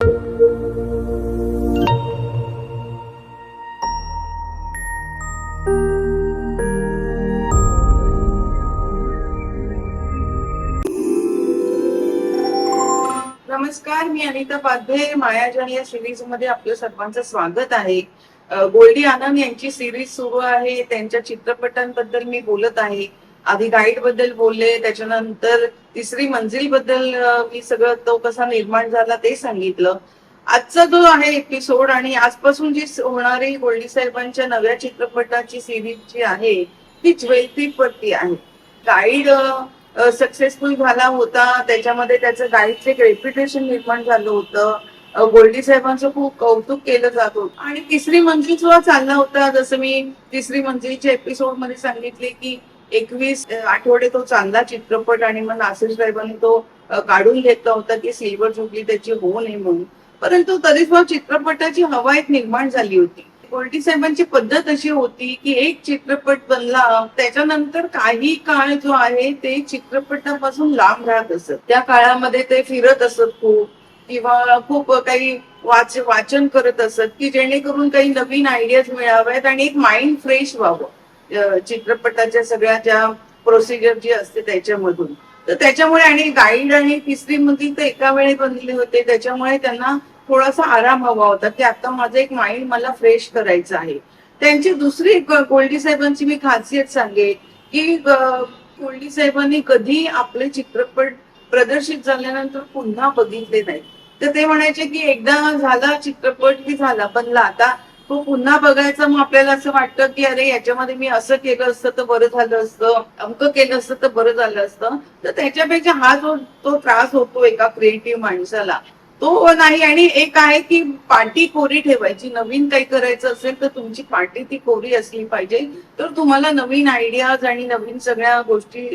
नमस्कार मी अनिता पाध्ये. मायाजान या सिरीजमध्ये आपलं सर्वांचं स्वागत आहे. गोल्डी आनंद यांची सिरीज सुरू आहे. त्यांच्या चित्रपटांबद्दल मी बोलत आहे. आधी गाईडबद्दल बोलले त्याच्यानंतर तिसरी मंजिलबद्दल मी सगळं तो कसा निर्माण झाला ते सांगितलं. आजचा जो आहे एपिसोड आणि आजपासून जी होणारी गोल्डी साहेबांच्या नव्या चित्रपटाची सिरीज जी आहे ती ज्वेल वरती आहे. गाईड सक्सेसफुल झाला होता. त्याच्यामध्ये त्याचं गाईडचं एक रेप्युटेशन निर्माण झालं होतं. गोल्डी साहेबांचं खूप कौतुक केलं जात होतं. आणि तिसरी मंजिल सुद्धा चालला होता जसं मी तिसरी मंजिलच्या एपिसोडमध्ये सांगितले की एकवीस आठवडे तो चांगला चित्रपट आणि मग नासिर साहेबांनी तो काढून घेतला होता की सिल्वर जुबली त्याची होऊ नये म्हणून. परंतु तरीच मग चित्रपटाची हवा एक निर्माण झाली होती. गोल्टी साहेबांची पद्धत अशी होती की एक चित्रपट बनला त्याच्यानंतर काही काळ जो आहे ते चित्रपटापासून लांब राहत असत. त्या काळामध्ये ते फिरत असत खूप किंवा खूप काही वाच वाचन करत असत की जेणेकरून काही नवीन आयडियाज मिळाव्यात आणि एक माइंड फ्रेश व्हावं. चित्रपटाच्या सगळ्या ज्या प्रोसिजर जी असते त्याच्यामधून. तर त्याच्यामुळे आणि गाईड आणि तिसरी मध्ये तर एका वेळी बनले होते. त्याच्यामुळे त्यांना थोडासा आराम हवा होता की आता माझं एक माइंड मला फ्रेश करायचं आहे. त्यांची दुसरी एक गोल्डी साहेबांची मी खासियत सांगेन की अं, गोल्डी साहेबांनी कधी आपले चित्रपट प्रदर्शित झाल्यानंतर पुन्हा बघितले नाही तर ते म्हणायचे की एकदा झाला चित्रपट की झाला बनला आता तो पुन्हा बघायचा मग आपल्याला असं वाटतं की अरे याच्यामध्ये मी असं केलं असतं तर बरं झालं असतं. अमकं केलं असतं तर बरं झालं असतं. तर त्याच्यापेक्षा हा जो तो त्रास होतो एका क्रिएटिव्ह माणसाला तो नाही. आणि एक आहे की पार्टी कोरी ठेवायची. नवीन काही करायचं असेल तर तुमची पार्टी ती कोरी असली पाहिजे. तर तुम्हाला नवीन आयडियाज आणि नवीन सगळ्या गोष्टी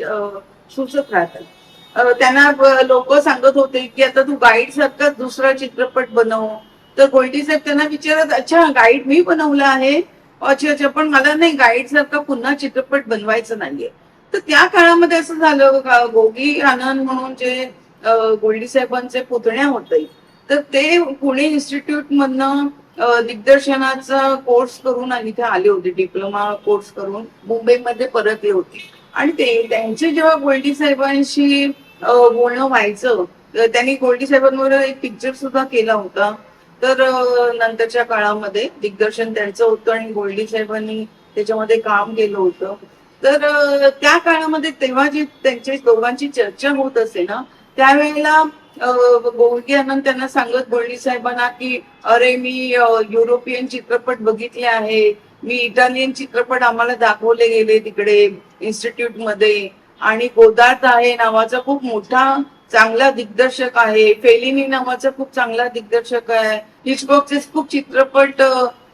सुचत राहतात. त्यांना लोक सांगत होते की आता तू गाईड सारखा दुसरा चित्रपट बनव. तर गोल्डी साहेब त्यांना विचारत अच्छा गाईड मी बनवला आहे. अच्छा अच्छा पण मला नाही गाईड सारखा पुन्हा चित्रपट बनवायचं नाहीये. तर त्या काळामध्ये असं झालं का गोगी आनंद म्हणून जे गोल्डी साहेबांचे पुतण्या होते. तर ते पुणे इन्स्टिट्यूट मधनं दिग्दर्शनाचा कोर्स करून आणि इथे आले होते डिप्लोमा कोर्स करून. मुंबईमध्ये परतले होते. आणि ते त्यांचे जेव्हा गोल्डी साहेबांशी बोलणं व्हायचं तर त्यांनी गोल्डी साहेबांवर एक पिक्चर सुद्धा केला होता. तर नंतरच्या काळामध्ये दिग्दर्शन त्यांचं होतं आणि गोल्डी साहेबांनी त्याच्यामध्ये काम केलं होतं. तर त्या काळामध्ये तेव्हा जी त्यांच्या दोघांची चर्चा होत असे ना त्यावेळेला गोळगी आनंद त्यांना सांगत गोल्डी साहेबांना की अरे मी युरोपियन चित्रपट बघितले आहे. मी इटालियन चित्रपट आम्हाला दाखवले गेले तिकडे इन्स्टिट्यूटमध्ये आणि गोदार्थ आहे नावाचा खूप मोठा चांगला दिग्दर्शक आहे. फेलिनी नावाचा खूप चांगला दिग्दर्शक आहे. हिचकॉकचे खूप चित्रपट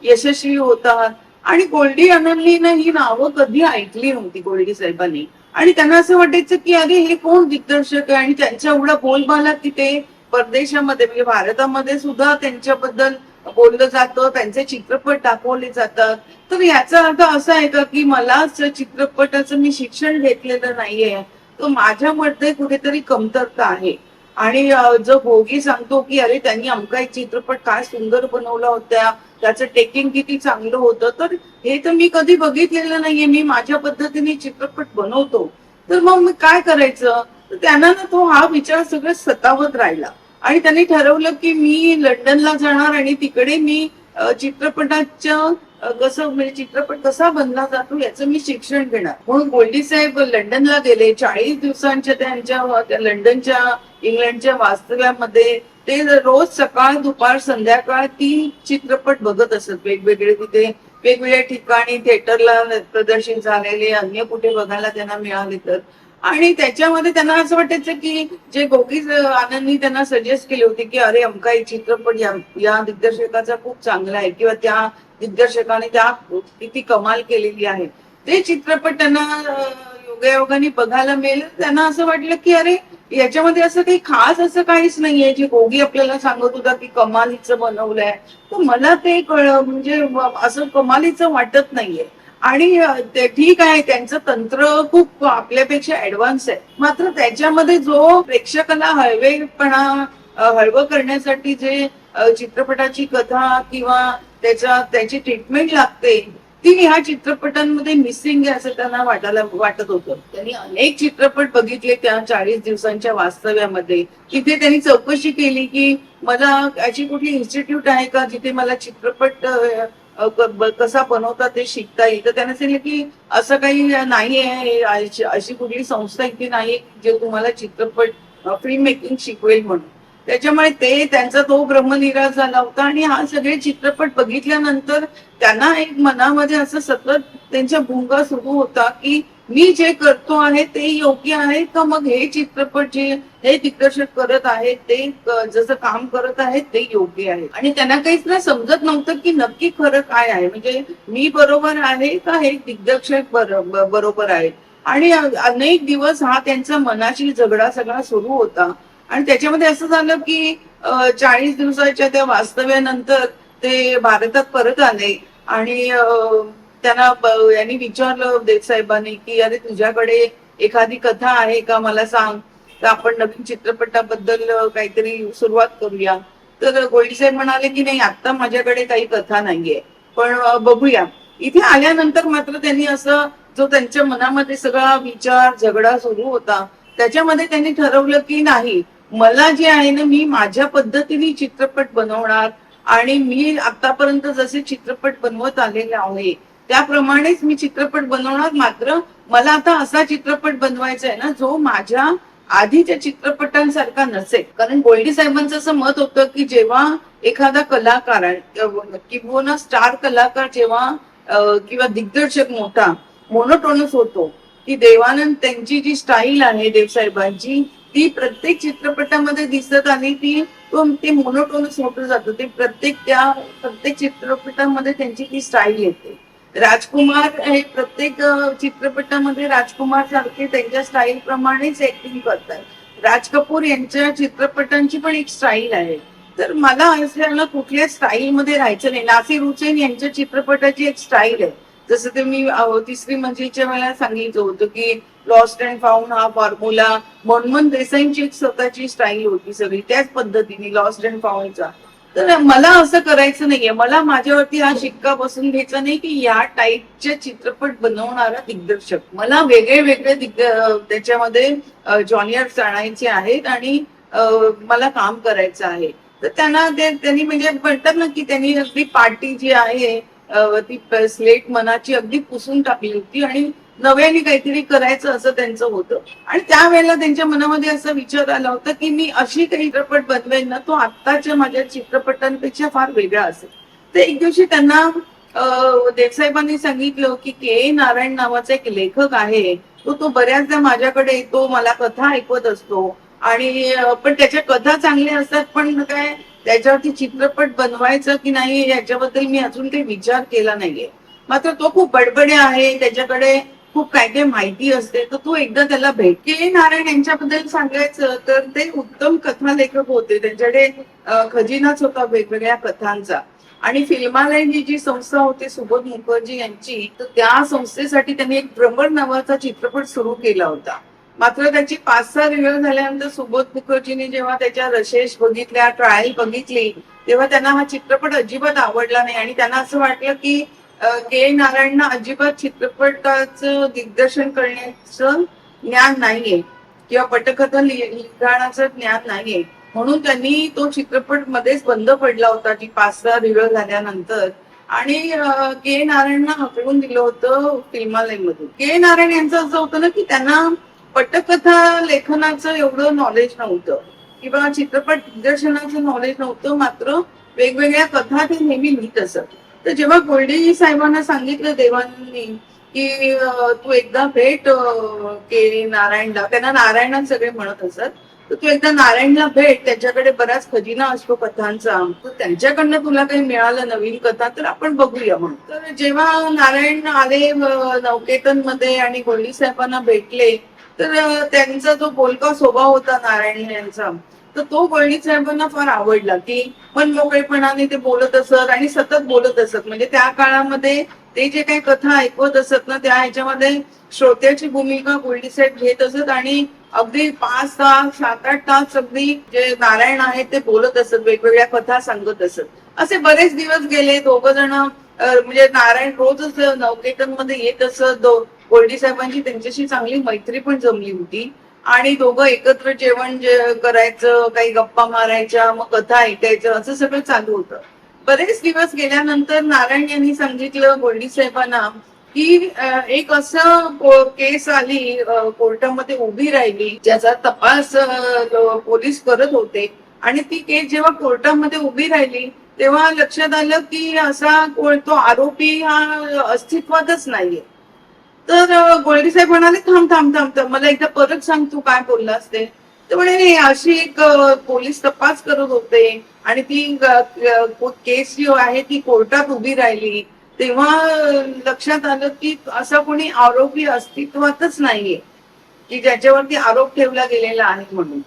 यशस्वी होतात. आणि गोल्डी अनलीनं ही नावं कधी ऐकली नव्हती गोल्डी साहेबांनी. आणि त्यांना असं वाटायचं की अरे हे कोण दिग्दर्शक आहे? आणि त्यांच्या एवढा बोलबाला तिथे परदेशामध्ये म्हणजे भारतामध्ये सुद्धा त्यांच्याबद्दल बोललं जातं त्यांचे चित्रपट दाखवले जातात. तर याचा अर्थ असा आहे का की मलाच चित्रपटाचं मी शिक्षण घेतलेलं नाहीये. माझ्या माझ्यामध्ये कुठेतरी कमतरता आहे. आणि जो भोगी सांगतो की अरे त्यांनी अमका एक चित्रपट काय सुंदर बनवला होता त्याचं टेकिंग किती चांगलं होतं तर हे तर मी कधी बघितलेलं नाहीये. मी माझ्या पद्धतीने चित्रपट बनवतो. तर मग मी काय करायचं? तर त्यांना ना तो हा विचार सगळं सतावत राहिला. आणि त्यांनी ठरवलं की मी लंडनला जाणार आणि तिकडे मी चित्रपटाच्या कसं म्हणजे चित्रपट कसा बनला जातो याचं मी शिक्षण घेणार. म्हणून गोल्डी साहेब लंडनला गेले चाळीस दिवसांच्या त्यांच्या लंडनच्या इंग्लंडच्या वास्तव्यामध्ये. ते रोज सकाळ दुपार संध्याकाळ तीन चित्रपट बघत असत वेगवेगळे तिथे. वेगवेगळ्या ठिकाणी थिएटरला प्रदर्शित झालेले अन्य कुठे बघायला त्यांना मिळाले तर. आणि त्याच्यामध्ये त्यांना असं वाटायचं की जे गोगी आनंदनी त्यांना सजेस्ट केले होते की अरे अमका हे चित्रपट या या दिग्दर्शकाचा खूप चांगला आहे किंवा त्या दिग्दर्शकाने त्या किती कमाल केलेली आहे. ते चित्रपट त्यांना योगायोगाने बघायला मिळेल. त्यांना असं वाटलं की अरे याच्यामध्ये असं काही खास असं काहीच नाहीये जे गोगी आपल्याला सांगत होता की कमालीचं बनवलंय. तर मला ते कळ- म्हणजे असं कमालीचं वाटत नाहीये. आणि ते ठीक आहे त्यांचं तंत्र खूप आपल्यापेक्षा ऍडव्हान्स आहे. मात्र त्याच्यामध्ये जो प्रेक्षकाला हळवेपणा हळवं करण्यासाठी जे चित्रपटाची कथा किंवा त्याच्या त्याची ट्रीटमेंट लागते ती ह्या चित्रपटांमध्ये मिसिंग आहे असं त्यांना वाटायला वाटत होतं. त्यांनी अनेक चित्रपट बघितले त्या चाळीस दिवसांच्या वास्तव्यामध्ये. तिथे त्यांनी चौकशी केली की मला अशी कुठली इन्स्टिट्यूट आहे का जिथे मला चित्रपट कसा बनवतात ते शिकता येईल. तर त्यांना सांगितलं की असं काही नाही आहे. अशी अशी कुठली संस्था इथे नाही जे तुम्हाला चित्रपट फिल्म मेकिंग शिकवेल म्हणून. त्याच्यामुळे ते त्यांचा तो ब्रह्मनिराश झाला होता आणि हा सगळे चित्रपट बघितल्यानंतर त्यांना एक मनामध्ये असं सतत त्यांच्या भुंगा सुरू होता की मी जे करतो आहे ते योग्य आहे का? मग हे चित्रपट जे हे दिग्दर्शक करत आहेत ते जसं काम करत आहेत ते योग्य आहे. आणि त्यांना काहीच ना समजत नव्हतं की नक्की खरं काय आहे. म्हणजे मी बरोबर आहे का हे दिग्दर्शक बरोबर आहे? आणि अनेक दिवस हा त्यांचा मनाशी झगडा सगळा सुरू होता. आणि त्याच्यामध्ये असं झालं की चाळीस दिवसाच्या त्या वास्तव्यानंतर ते भारतात परत आले. आणि त्यांना यांनी विचारलं देवसाहेबांनी की अरे तुझ्याकडे एखादी कथा आहे का? मला सांग. तर आपण नवीन चित्रपटाबद्दल काहीतरी सुरुवात करूया. तर गोळीसाहेब म्हणाले की नाही आता माझ्याकडे काही कथा नाहीये. पण बघूया. इथे आल्यानंतर मात्र त्यांनी असं जो त्यांच्या मनामध्ये सगळा विचार झगडा सुरू होता त्याच्यामध्ये त्यांनी ठरवलं की नाही मला जे आहे ना मी माझ्या पद्धतीने चित्रपट बनवणार आणि मी आतापर्यंत जसे चित्रपट बनवत आलेले आहे त्याप्रमाणेच मी चित्रपट बनवणार. मात्र मला आता असा चित्रपट बनवायचा आहे ना जो माझ्या आधीच्या चित्रपटांसारखा नसेल. कारण गोल्डी साहेबांचं असं मत होतं की जेव्हा एखादा कलाकार आहे, किंवा स्टार कलाकार जेव्हा किंवा दिग्दर्शक मोठा मोनोटोनस होतो की देवानंद त्यांची जी स्टाईल आहे देवसाहेबांची ती प्रत्येक चित्रपटामध्ये दिसत आली ती ते मोनोटोनस होत जातं. ते प्रत्येक त्या प्रत्येक चित्रपटामध्ये त्यांची ती स्टाईल येते. राजकुमार हे प्रत्येक चित्रपटामध्ये राजकुमार सारखे त्यांच्या स्टाईल प्रमाणेच ऍक्टिंग करतात. राज कपूर यांच्या चित्रपटांची पण एक स्टाईल आहे. तर मला असल्याला कुठल्या स्टाईल मध्ये राहायचं नाही. नासिर हुसेन यांच्या चित्रपटाची एक स्टाईल आहे. जसं ते मी तिसरी मंजिलच्या वेळेला सांगितलं होतं की लॉस्ट अँड फाऊंड हा फॉर्म्युला मनमोहन देसाईंची एक स्वतःची स्टाईल होती सगळी. त्याच पद्धतीने लॉस्ट अँड फाऊंडचा तर मला असं करायचं नाहीये. मला माझ्यावरती हा शिक्का बसून घ्यायचा नाही की या टाईपचे चित्रपट बनवणारा दिग्दर्शक. मला वेगळे वेगळे दिग्द त्याच्यामध्ये जॉनियर्स आणायचे आहेत आणि मला काम करायचं आहे. तर त्यांना ते त्यांनी म्हणजे म्हणतात ना की त्यांनी अगदी पार्टी जी आहे ती स्लेट मनाची अगदी पुसून टाकली होती आणि नव्याने काहीतरी करायचं असं त्यांचं होतं. आणि त्यावेळेला त्यांच्या मनामध्ये असा विचार आला होता की मी अशी काही चित्रपट बनवेन ना तो आत्ताच्या माझ्या चित्रपटांपेक्षा फार वेगळा असेल. तर एक दिवशी त्यांना देवसाहेबांनी सांगितलं की के. नारायण नावाचा एक लेखक आहे. तो तो बऱ्याचदा माझ्याकडे येतो मला कथा ऐकवत असतो. आणि पण त्याच्या कथा चांगल्या असतात पण काय त्याच्यावरती चित्रपट बनवायचं की नाही याच्याबद्दल मी अजून काही विचार केला नाहीये. मात्र तो खूप बडबडे आहे त्याच्याकडे खूप काय काय माहिती असते. तर तू एकदा त्याला भेट के नारायण यांच्याबद्दल सांगायचं तर ते उत्तम कथा लेखक होते. त्यांच्याकडे खजिनाच होता वेगवेगळ्या कथांचा. आणि फिल्मालय ही जी संस्था होती सुबोध मुखर्जी यांची तर त्या संस्थेसाठी त्यांनी एक भ्रमण नावाचा चित्रपट सुरू केला होता. मात्र त्याची पाच सहा रिव्ह्यू झाल्यानंतर सुबोध मुखर्जीने जेव्हा त्याच्या रशेष बघितल्या ट्रायल बघितली तेव्हा त्यांना हा चित्रपट अजिबात आवडला नाही. आणि त्यांना असं वाटलं की के नारायणना अजिबात चित्रपटाचं दिग्दर्शन करण्याचं ज्ञान नाहीये. किंवा पटकथा लिखाणाचं ज्ञान नाहीये. म्हणून त्यांनी तो चित्रपट मध्येच बंद पडला होता जी पाच सहा रिव्ह्यू झाल्यानंतर. आणि के नारायणना हकलून दिलं होतं फिल्मालयमधून. के नारायण यांचं असं होतं ना की त्यांना पटकथा लेखनाचं एवढं नॉलेज नव्हतं. किंवा चित्रपट दिग्दर्शनाचं नॉलेज नव्हतं मात्र वेगवेगळ्या कथा ते नेहमी लिहित असत. तर जेव्हा गोल्डी साहेबांना सांगितलं देवांनी की तू एकदा भेट केली के नारायणला. त्यांना नारायणच सगळे म्हणत असत. तर तू एकदा नारायणला भेट त्यांच्याकडे बराच खजिना असतो कथांचा. तर त्यांच्याकडनं तुला काही मिळालं नवीन कथा तर आपण बघूया म्हणून तर जेव्हा नारायण आले नवकेतन नौकेतनमध्ये आणि गोल्डी साहेबांना भेटले तर त्यांचा जो बोलका स्वभाव होता नारायण यांचा तर तो गोल्डी साहेबांना फार आवडला की पण मोकळेपणाने ते बोलत असत आणि सतत बोलत असत. म्हणजे त्या काळामध्ये ते जे काही कथा ऐकवत असत ना त्या ह्याच्यामध्ये श्रोत्याची भूमिका गोल्डी साहेब घेत असत आणि अगदी पाच तास सात आठ तास अगदी जे नारायण आहेत ते बोलत असत वेगवेगळ्या कथा सांगत असत. असे बरेच दिवस गेले दोघ जण म्हणजे नारायण रोजच नवकेतनमध्ये येत असत. गोल्डी साहेबांची त्यांच्याशी चांगली मैत्री पण जमली होती. आणि दोघं एकत्र जेवण जे करायचं काही गप्पा मारायच्या मग कथा ऐकायचं असं सगळं चालू होतं. बरेच दिवस गेल्यानंतर नारायण यांनी सांगितलं गोल्डी साहेबांना की एक असं केस आली कोर्टामध्ये उभी राहिली ज्याचा तपास पोलीस करत होते. आणि ती केस जेव्हा कोर्टामध्ये उभी राहिली तेव्हा लक्षात आलं की असा तो आरोपी हा अस्तित्वातच नाहीये. तर अं, साहेब म्हणाले थांब थांब थांब थांब. मला एकदा परत सांग तू काय बोललास ते ते म्हणे अशी एक पोलीस तपास करत होते आणि ती केस जी आहे ती कोर्टात उभी राहिली. तेव्हा लक्षात आलं की असा कोणी आरोपी अस्तित्वातच नाहीये की ज्याच्यावरती आरोप ठेवला गेलेला आहे म्हणून.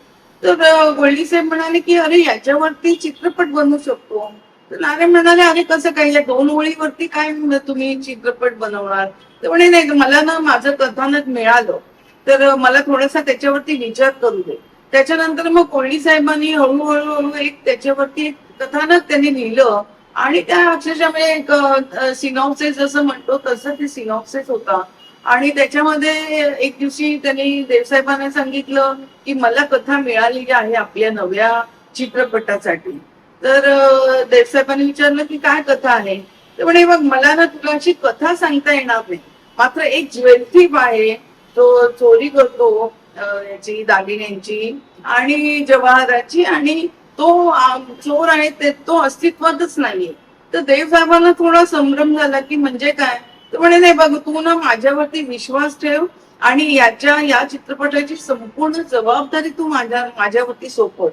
तर अं, साहेब म्हणाले की अरे याच्यावरती चित्रपट बनवू शकतो. तर नारायण म्हणाले अरे कसं काही या दोन ओळीवरती काय तुम्ही चित्रपट बनवणार? ते म्हणे नाही मला ना माझं कथानक मिळालं. तर मला थोडासा त्याच्यावरती विचार करू दे. त्याच्यानंतर मग कोळी साहेबांनी हळूहळू हळू एक त्याच्यावरती कथानक त्यांनी लिहिलं. आणि त्या अक्षरशः म्हणजे एक सिनॉक्सेस जसं म्हणतो तसं ते सिनॉक्सेस होता. आणि त्याच्यामध्ये एक दिवशी त्यांनी देवसाहेबांना सांगितलं की मला कथा मिळालेली आहे आपल्या नव्या चित्रपटासाठी. तर देवसाहेबांनी विचारलं की काय कथा आहे? तर म्हणे बघ मला ना तुला अशी कथा सांगता येणार नाही. मात्र एक ज्वेलथीप आहे तो चोरी करतो याची दागिन्यांची आणि जवाहराची आणि तो चोर आहे ते तो अस्तित्वातच नाहीये. तर देवसाहेबांना थोडा संभ्रम झाला की म्हणजे काय? तर म्हणे नाही बघ तू ना माझ्यावरती विश्वास ठेव आणि याच्या या चित्रपटाची संपूर्ण जबाबदारी तू माझ्या माझ्यावरती सोपव.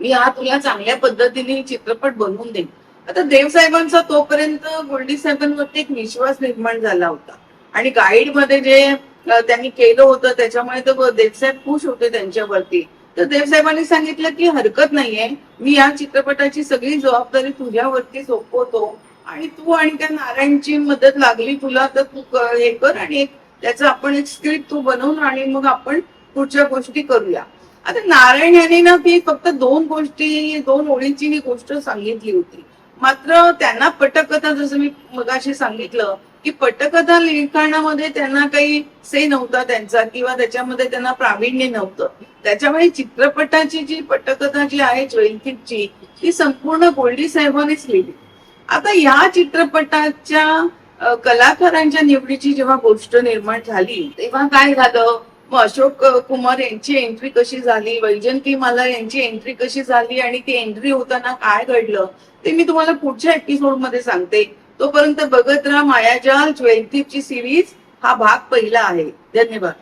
मी हा तुला चांगल्या पद्धतीने चित्रपट बनवून देईन. आता देवसाहेबांचा तोपर्यंत गोल्डी साहेबांवरती एक विश्वास निर्माण झाला होता. आणि गाईडमध्ये जे त्यांनी केलं होतं त्याच्यामुळे तर देवसाहेब खुश होते त्यांच्यावरती. तर देवसाहेबांनी सांगितलं की हरकत नाहीये. मी या चित्रपटाची सगळी जबाबदारी तुझ्यावरती सोपवतो. आणि तू आणि त्या नारायणची मदत लागली तुला तर तू हे कर आणि त्याचं आपण एक स्क्रिप्ट तू बनवून आणि मग आपण पुढच्या गोष्टी करूया. आता नारायण यांनी ना ती फक्त दोन गोष्टी दोन ओळींची ही गोष्ट सांगितली होती. मात्र त्यांना पटकथा जसं मी मगाशी सांगितलं की पटकथा लिखाणामध्ये त्यांना काही से नव्हता त्यांचा किंवा त्याच्यामध्ये त्यांना प्रावीण्य नव्हतं. त्याच्यामुळे चित्रपटाची जी पटकथा जी आहे जयंतीची ती संपूर्ण गोल्डी साहेबांनीच लिहिली. आता या चित्रपटाच्या कलाकारांच्या निवडीची जेव्हा गोष्ट निर्माण झाली तेव्हा काय झालं? मग अशोक कुमार यांची एंट्री कशी झाली? वैजंती माला यांची एंट्री कशी झाली? आणि ती एंट्री होताना काय घडलं? ते मी तुम्हाला पुढच्या एपिसोडमध्ये सांगते. तोपर्यंत बघत राहा मायाजाल ज्वेलदीपची सिरीज हा भाग पहिला आहे. धन्यवाद.